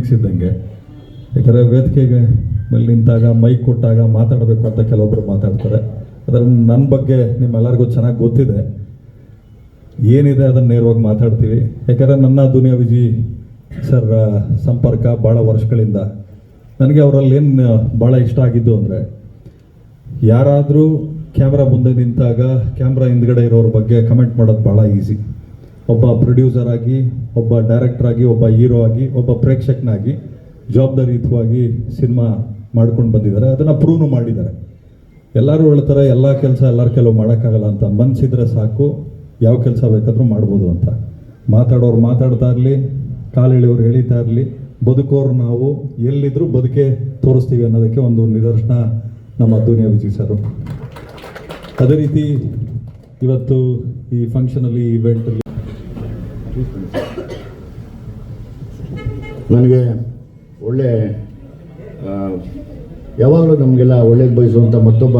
Phoenix ಇದ್ದಂಗೆ ಯಾಕಂದರೆ ವೇದಿಕೆಗೆ ಮೇಲೆ ನಿಂತಾಗ ಮೈಕ್ ಕೊಟ್ಟಾಗ ಮಾತಾಡಬೇಕು ಅಂತ ಕೆಲವೊಬ್ಬರು ಮಾತಾಡ್ತಾರೆ. ಅದರ ನನ್ನ ಬಗ್ಗೆ ನಿಮ್ಮೆಲ್ಲರಿಗೂ ಚೆನ್ನಾಗಿ ಗೊತ್ತಿದೆ. ಏನಿದೆ ಅದನ್ನು ನೇರವಾಗಿ ಮಾತಾಡ್ತೀವಿ. ಯಾಕಂದರೆ ನನ್ನ ದುನಿಯಾ ವಿಜಿ ಸರ್ ಸಂಪರ್ಕ ಭಾಳ ವರ್ಷಗಳಿಂದ. ನನಗೆ ಅವರಲ್ಲಿ ಏನು ಭಾಳ ಇಷ್ಟ ಆಗಿದ್ದು ಅಂದರೆ, ಯಾರಾದರೂ ಕ್ಯಾಮ್ರಾ ಮುಂದೆ ನಿಂತಾಗ, ಕ್ಯಾಮ್ರಾ ಹಿಂದ್ಗಡೆ ಇರೋರ ಬಗ್ಗೆ ಕಮೆಂಟ್ ಮಾಡೋದು ಭಾಳ ಈಸಿ. ಒಬ್ಬ ಪ್ರೊಡ್ಯೂಸರ್ ಆಗಿ, ಒಬ್ಬ ಡೈರೆಕ್ಟರ್ ಆಗಿ, ಒಬ್ಬ ಹೀರೋ ಆಗಿ, ಒಬ್ಬ ಪ್ರೇಕ್ಷಕನಾಗಿ ಜವಾಬ್ದಾರಿಯುತವಾಗಿ ಸಿನಿಮಾ ಮಾಡ್ಕೊಂಡು ಬಂದಿದ್ದಾರೆ. ಅದನ್ನು ಪ್ರೂವ್ನು ಮಾಡಿದ್ದಾರೆ. ಎಲ್ಲರೂ ಹೇಳ್ತಾರೆ, ಎಲ್ಲ ಕೆಲಸ ಎಲ್ಲರ ಕೆಲವು ಮಾಡೋಕ್ಕಾಗಲ್ಲ ಅಂತ. ಮನಸ್ಸಿದ್ರೆ ಸಾಕು, ಯಾವ ಕೆಲಸ ಬೇಕಾದರೂ ಮಾಡ್ಬೋದು ಅಂತ. ಮಾತಾಡೋರು ಮಾತಾಡ್ತಾ ಇರಲಿ, ಕಾಲು ಎಳೆಯೋರು ಎಳಿತಾ ಇರಲಿ, ಬದುಕೋರು ನಾವು ಎಲ್ಲಿದ್ದರೂ ಬದುಕೆ ತೋರಿಸ್ತೀವಿ ಅನ್ನೋದಕ್ಕೆ ಒಂದು ನಿದರ್ಶನ ನಮ್ಮ ದುನಿಯಾ ವಿಜಯ್ ಸರ್ ಅದೇ ರೀತಿ ಇವತ್ತು ಈ ಫಂಕ್ಷನಲ್ಲಿ ಇವೆಂಟಲ್ಲಿ ನನಗೆ ಒಳ್ಳೆ ಯಾವಾಗಲೂ ನಮಗೆಲ್ಲ ಒಳ್ಳೇದು ಬಯಸುವಂಥ ಮತ್ತೊಬ್ಬ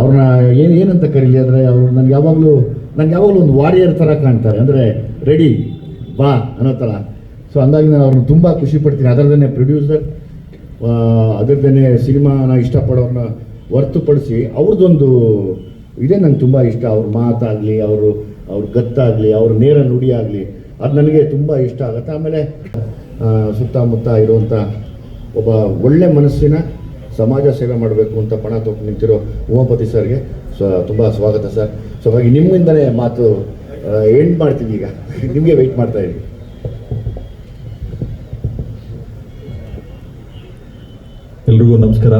ಅವ್ರನ್ನ ಏನು ಏನಂತ ಕರೀಲಿ ಅಂದರೆ ಅವರು ನನಗೆ ಯಾವಾಗಲೂ ನನಗೆ ಯಾವಾಗಲೂ ಒಂದು ವಾರಿಯರ್ ಥರ ಕಾಣ್ತಾರೆ. ಅಂದರೆ ರೆಡಿ ಬಾ ಅನ್ನೋ ಥರ ಸೊ ಹಂಗಾಗಿ ನಾನು ಅವ್ರನ್ನ ತುಂಬ ಖುಷಿ ಪಡ್ತೀನಿ. ಅದರದೇ ಪ್ರೊಡ್ಯೂಸರ್ ಅದರದೇ ಸಿನಿಮಾನ ಇಷ್ಟಪಡೋರನ್ನ ಹೊರ್ತುಪಡಿಸಿ ಅವ್ರದ್ದೊಂದು ಇದೇ ನಂಗೆ ತುಂಬ ಇಷ್ಟ, ಅವ್ರ ಮಾತಾಗಲಿ, ಅವರು, ಅವ್ರ ಗತ್ತಾಗಲಿ, ಅವ್ರ ನೇರ ನುಡಿ ಆಗಲಿ ಅದು ನನಗೆ ತುಂಬ ಇಷ್ಟ ಆಗುತ್ತೆ. ಆಮೇಲೆ ಸುತ್ತಮುತ್ತ ಇರುವಂಥ ಒಬ್ಬ ಒಳ್ಳೆ ಮನಸ್ಸಿನ ಸಮಾಜ ಸೇವೆ ಮಾಡಬೇಕು ಅಂತ ಪಣ ತೊಟ್ಟು ನಿಂತಿರೋ ಉಮಾಪತಿ ಸರ್ಗೆ ಸೊ, ತುಂಬ ಸ್ವಾಗತ ಸರ್. ಸೊ ಹಾಗಾಗಿ ನಿಮ್ಮಿಂದಲೇ ಮಾತು ಎಂಡ್ ಮಾಡ್ತೀವಿ ಈಗ. ನಿಮಗೆ ವೆಯ್ಟ್ ಮಾಡ್ತಾ ಇದ್ದೀವಿ ಎಲ್ರಿಗೂ ನಮಸ್ಕಾರ.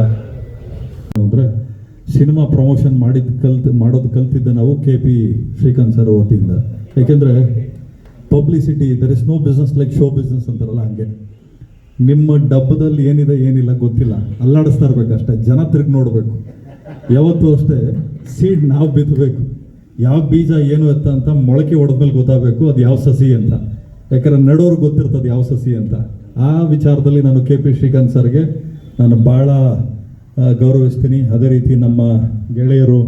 ಸಿನಿಮಾ ಪ್ರಮೋಷನ್ ಮಾಡಿದ ಕಲ್ತು, ಮಾಡೋದು ಕಲ್ತಿದ್ದ ನಾವು ಕೆ ಪಿ ಶ್ರೀಕಾಂತ್ ಸರ್ ವತಿಯಿಂದ. ಯಾಕೆಂದರೆ publicity there is no business like show business ಅಂತಾರಲ್ಲ ಹಂಗೆ. ನಿಮ್ಮ ಡಬ್ಬದಲ್ಲಿ ಏನಿದೆ, ಏನಿಲ್ಲ ಗೊತ್ತಿಲ್ಲ. ಅಲ್ಲಾಡಿಸ್ತಾ ಇರ್ಬೇಕು ಅಷ್ಟೇ, ಜನ ತಿರುಗಿ ನೋಡಬೇಕು. ಯಾವತ್ತೂ ಅಷ್ಟೇ ಸೀಡ್ ನಾವು ಬಿತ್ತಬೇಕು ಯಾವ ಬೀಜ ಏನು ಎತ್ತ ಅಂತ ಮೊಳಕೆ ಹೊಡೆದ್ಮೇಲೆ ಗೊತ್ತಾಗಬೇಕು, ಅದು ಯಾವ ಸಸಿ ಅಂತ. ಯಾಕಂದ್ರೆ ನಡೋರು ಗೊತ್ತಿರ್ತದೆ ಯಾವ ಸಸಿ ಅಂತ. ಆ ವಿಚಾರದಲ್ಲಿ ನಾನು ಕೆ ಪಿ ಶ್ರೀಕಾಂತ್ ಸರ್ಗೆ ನಾನು ಭಾಳ ಗೌರವಿಸ್ತೀನಿ. ಅದೇ ರೀತಿ ನಮ್ಮ ಗೆಳೆಯರು